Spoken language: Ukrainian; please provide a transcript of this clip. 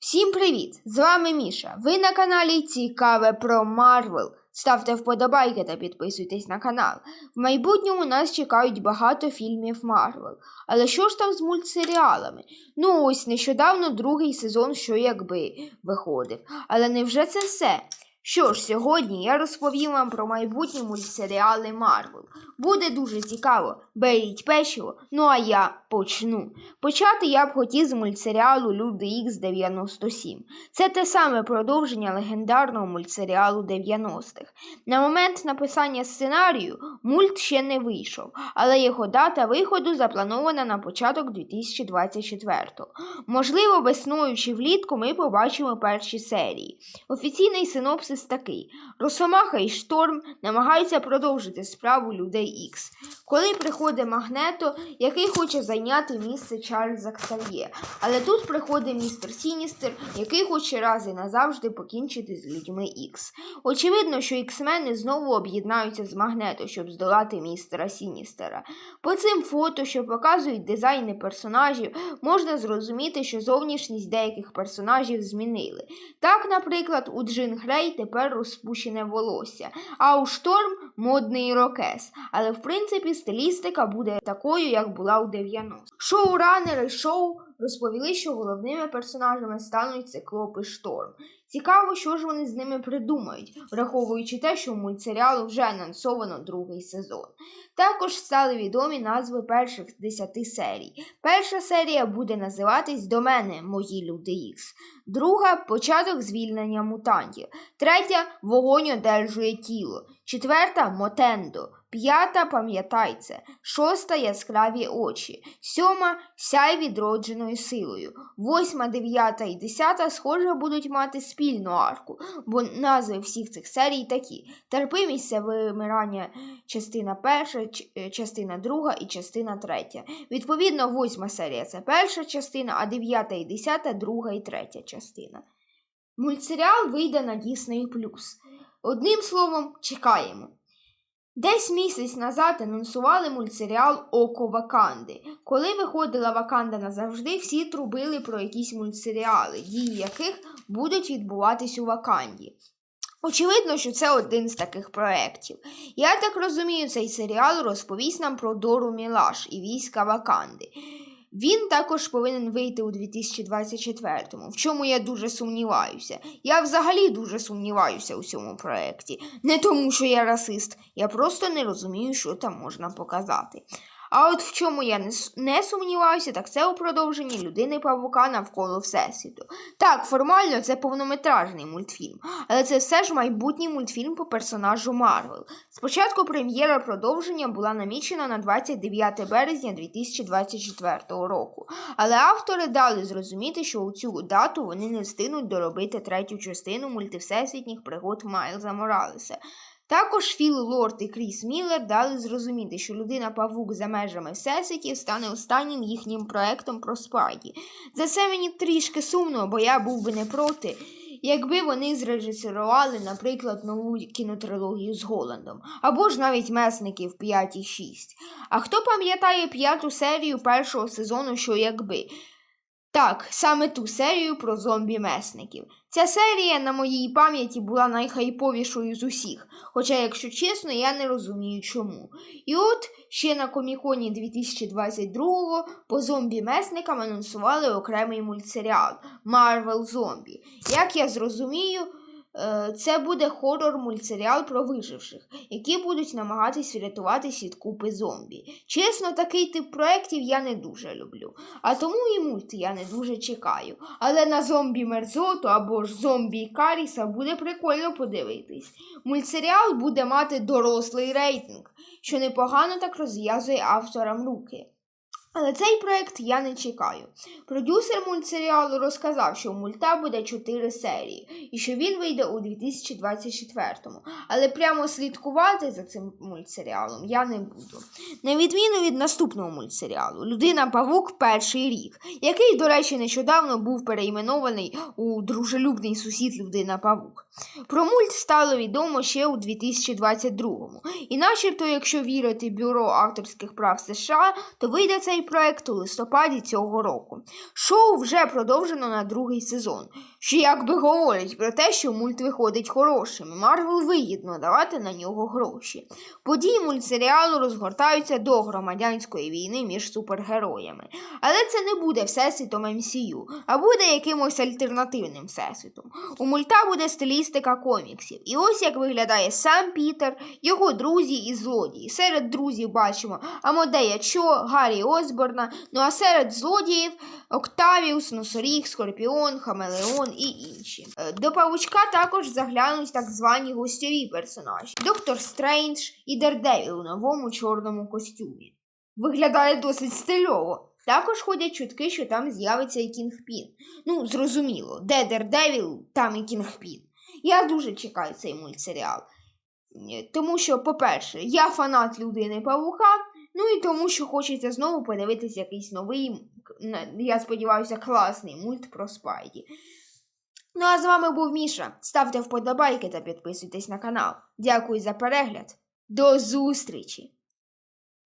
Всім привіт! З вами Міша. Ви на каналі Цікаве про Марвел. Ставте вподобайки та підписуйтесь на канал. В майбутньому нас чекають багато фільмів Марвел. Але що ж там з мультсеріалами? Ну ось нещодавно другий сезон, що якби виходив. Але невже це все? Що ж, сьогодні я розповім вам про майбутні мультсеріали Марвел. Буде дуже цікаво. Беріть печиво, ну а я почну. Почати я б хотів з мультсеріалу Люди Ікс 97. Це те саме продовження легендарного мультсеріалу 90-х. На момент написання сценарію мульт ще не вийшов, але його дата виходу запланована на початок 2024-го. Можливо, весною чи влітку ми побачимо перші серії. Офіційний синопсис такий: Росомаха і Шторм намагаються продовжити справу людей Ікс. Коли приходить Магнето, який хоче зайняти місце Чарльза Ксав'є. Але тут приходить містер Сіністер, який хоче раз і назавжди покінчити з людьми Ікс. Очевидно, що іксмени знову об'єднаються з Магнето, щоб здолати містера Сіністера. По цим фото, що показують дизайни персонажів, можна зрозуміти, що зовнішність деяких персонажів змінили. Так, наприклад, у Джин Грей тепер розпущене волосся, а у Шторм модний рокес. Але в принципі стилістика буде такою, як була у 90-х. Шоуранери шоу розповіли, що головними персонажами стануть циклоп і Шторм. Цікаво, що ж вони з ними придумають, враховуючи те, що у мультсеріалу вже анонсовано другий сезон. Також стали відомі назви перших 10 серій. Перша серія буде називатись До мене, мої люди Ікс. Друга початок звільнення мутантів. Третя вогонь одержує тіло. Четверта Мотендо. П'ята пам'ятай це. Шоста яскраві очі. Сьома сяй відродженою силою. Восьма, дев'ята і десята, схоже, будуть мати спільну арку, бо назви всіх цих серій такі: терпимість це вимирання частина перша, е, частина друга і частина третя. Відповідно, восьма серія це перша частина, а дев'ята і десята друга і третя частина. Мультсеріал вийде на Disney+. Одним словом, чекаємо. Десь місяць назад анонсували мультсеріал Око Ваканди. Коли виходила Ваканда назавжди, всі трубили про якісь мультсеріали, дії яких будуть відбуватись у Ваканді. Очевидно, що це один з таких проєктів. Я так розумію, цей серіал розповість нам про Дору Мілаш і війська Ваканди. Він також повинен вийти у 2024-му, в чому я дуже сумніваюся. Я взагалі дуже сумніваюся у цьому проєкті. Не тому, що я расист, я просто не розумію, що там можна показати. А от в чому я не, сумніваюся, так це у продовженні людини Павука навколо Всесвіту. Так, формально це повнометражний мультфільм, але це все ж майбутній мультфільм по персонажу Марвел. Спочатку прем'єра продовження була намічена на 29 березня 2024 року, але автори дали зрозуміти, що у цю дату вони не встигнуть доробити третю частину мультивсесвітніх пригод Майлза Моралеса. Також Філ Лорд і Кріс Міллер дали зрозуміти, що людина Павук за межами Всесвітів стане останнім їхнім проектом про Спайді. За це мені трішки сумно, бо я був би не проти, якби вони зрежисерували, наприклад, нову кінотрилогію з Голландом, або ж навіть месників 5 і 6. А хто пам'ятає п'яту серію першого сезону, що якби? Так, саме ту серію про зомбі-месників. Ця серія на моїй пам'яті була найхайповішою з усіх, хоча, якщо чесно, я не розумію чому. І от ще на коміконі 2022-го по зомбі-месникам анонсували окремий мультсеріал Marvel Зомбі. Як я зрозумію, це буде хорор-мультсеріал про виживших, які будуть намагатись врятуватись від купи зомбі. Чесно, такий тип проєктів я не дуже люблю, а тому і мульт я не дуже чекаю. Але на зомбі Мерзоту або ж зомбі Каріса буде прикольно подивитись. Мультсеріал буде мати дорослий рейтинг, що непогано так розв'язує авторам руки. Але цей проект я не чекаю. Продюсер мультсеріалу розказав, що у мульта буде 4 серії і що він вийде у 2024-му. Але прямо слідкувати за цим мультсеріалом я не буду. На відміну від наступного мультсеріалу Людина Павук перший рік, який, до речі, нещодавно був перейменований у дружелюбний сусід Людина Павук. Про мульт стало відомо ще у 2022-му. І начебто, якщо вірити Бюро авторських прав США, то вийде цей цей проект у листопаді цього року. Шоу вже продовжено на другий сезон, що якби говорить про те, що мульт виходить хорошим, і Марвел вигідно давати на нього гроші. Події мультсеріалу розгортаються до громадянської війни між супергероями. Але це не буде всесвітом MCU, а буде якимось альтернативним всесвітом. У мульта буде стилістика коміксів. І ось як виглядає сам Пітер, його друзі і злодії. Серед друзів бачимо Амодея Чо, Гаррі Осборна, ну а серед злодіїв Октавіус, Носоріг, Скорпіон, Хамелеон і інші. Е, До павучка також заглянуть так звані гостєві персонажі: Доктор Стрейндж і Дердевіл у новому чорному костюмі. Виглядає досить стильово. Також ходять чутки, що там з'явиться і Кінгпін. Ну, зрозуміло, де Дердевіл, там і Кінгпін. Я дуже чекаю цей мультсеріал. Е, Тому що, по-перше, я фанат людини Павука, ну і тому, що хочеться знову подивитись якийсь новий, я сподіваюся, класний мульт про Спайді. Ну а з вами був Міша. Ставте вподобайки та підписуйтесь на канал. Дякую за перегляд. До зустрічі!